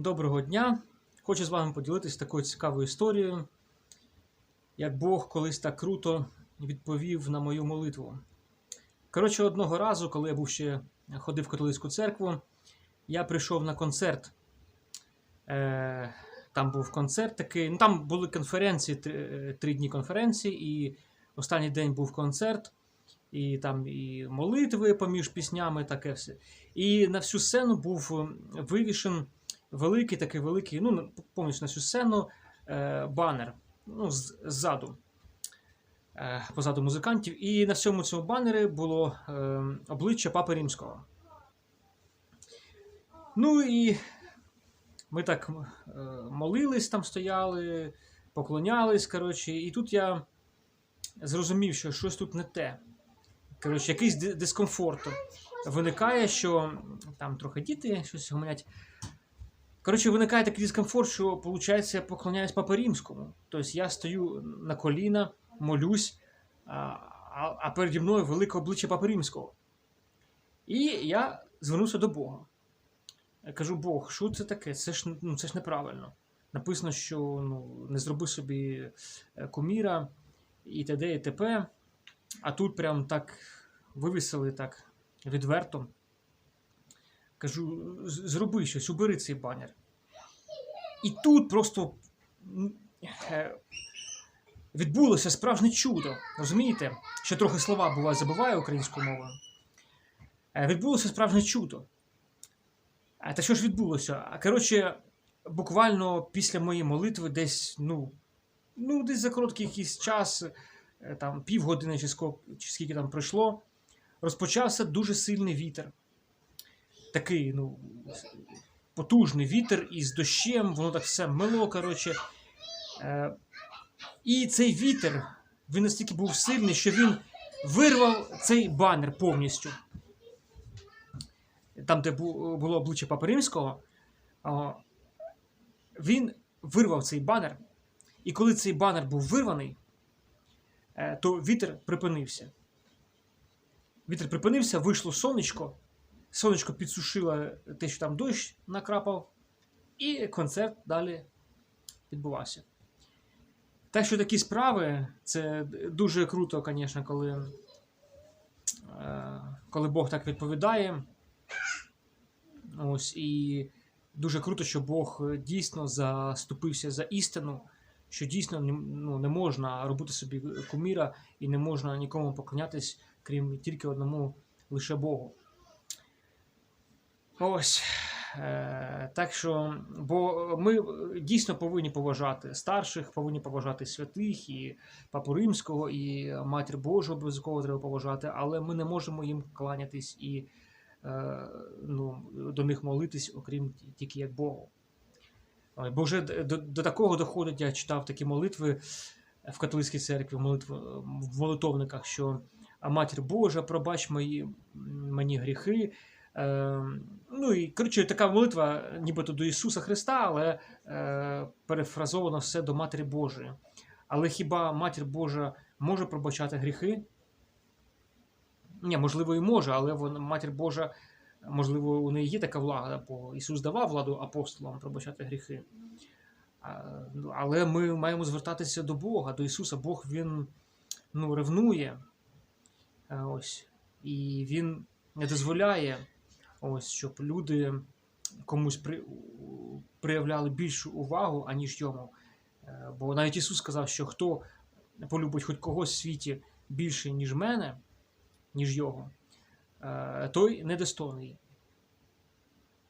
Доброго дня! Хочу з вами поділитися такою цікавою історією, як Бог колись так круто відповів на мою молитву. Коротше, одного разу, коли я був ще ходив в католицьку церкву, я прийшов на концерт. Е, Там був концерт такий. Ну, там були конференції, три, три дні конференції, і останній день був концерт, і там і молитви поміж піснями, таке все. І на всю сцену був е, вивішен великий, такий великий, ну, повністю на всю сцену е, банер ну, ззаду, е, позаду музикантів. І на всьому цьому банері було е, обличчя Папи Римського. Ну і ми так е, молились, там стояли, поклонялись. Коротше, і тут я зрозумів, що щось тут не те. Коротше, якийсь дискомфорт виникає, що там трохи діти щось гомонять. Коротше, виникає такий дискомфорт, що, виходить, я поклоняюсь Папі Римському. Тобто я стою на коліна, молюсь, а, а, переді мною велике обличчя Папи Римського. І я звернувся до Бога. Я кажу: Бог, що це таке? Це ж, ну, це ж неправильно. Написано, що ну, не зроби собі е, куміра і т.д. і т.п. А тут прям так вивісили так відверто. Кажу, зроби щось, убери цей банер. І тут просто е, відбулося справжнє чудо. Розумієте? Ще трохи слова буває, забуваю українською мовою. Е, Відбулося справжнє чудо. Та що ж відбулося? А коротше, буквально після моєї молитви, десь, ну, ну, десь за короткий якийсь час, е, там півгодини чи скільки там пройшло, розпочався дуже сильний вітер. Такий, ну, потужний вітер із дощем, воно так все мило, коротше. Е, і цей вітер, він настільки був сильний, що він вирвав цей банер повністю. Там, де було обличчя Папи Римського, він вирвав цей банер. І коли цей банер був вирваний, е, то вітер припинився. Вітер припинився, вийшло сонечко. Сонечко підсушило те, що там дощ накрапав, і концерт далі відбувався. Так що такі справи, це дуже круто, звісно, коли, е, коли Бог так відповідає. Ось, і дуже круто, що Бог дійсно заступився за істину, що дійсно ну, не можна робити собі куміра і не можна нікому поклонятись, крім тільки одному лише Богу. Ось. Е, так що, бо ми е, дійсно повинні поважати старших, повинні поважати святих і Папу Римського, і Матір Божу обов'язково треба поважати, але ми не можемо їм кланятись і е, ну, до них молитись, окрім тільки як Богу. Бо вже до, до такого доходить, я читав такі молитви в католицькій церкві, молитв, в молитовниках, що «А Матір Божа, пробач мої, мені гріхи. Ну і коротше, така молитва, нібито до Ісуса Христа, але е, перефразовано все до Матері Божої. Але хіба Матір Божа може пробачати гріхи? Ні, можливо, і може, але вона, Матір Божа, можливо, у неї є така влада, бо Ісус давав владу апостолам пробачати гріхи. Ну, Але ми маємо звертатися до Бога, до Ісуса. Бог Він ну, ревнує. Е, Ось. І Він не дозволяє, ось, щоб люди комусь при, проявляли більшу увагу, аніж йому. Е, Бо навіть Ісус сказав, що хто полюбить хоч когось в світі більше, ніж мене, ніж його, е, той недостойний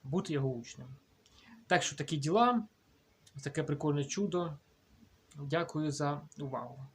бути його учнем. Так що такі діла, таке прикольне чудо. Дякую за увагу.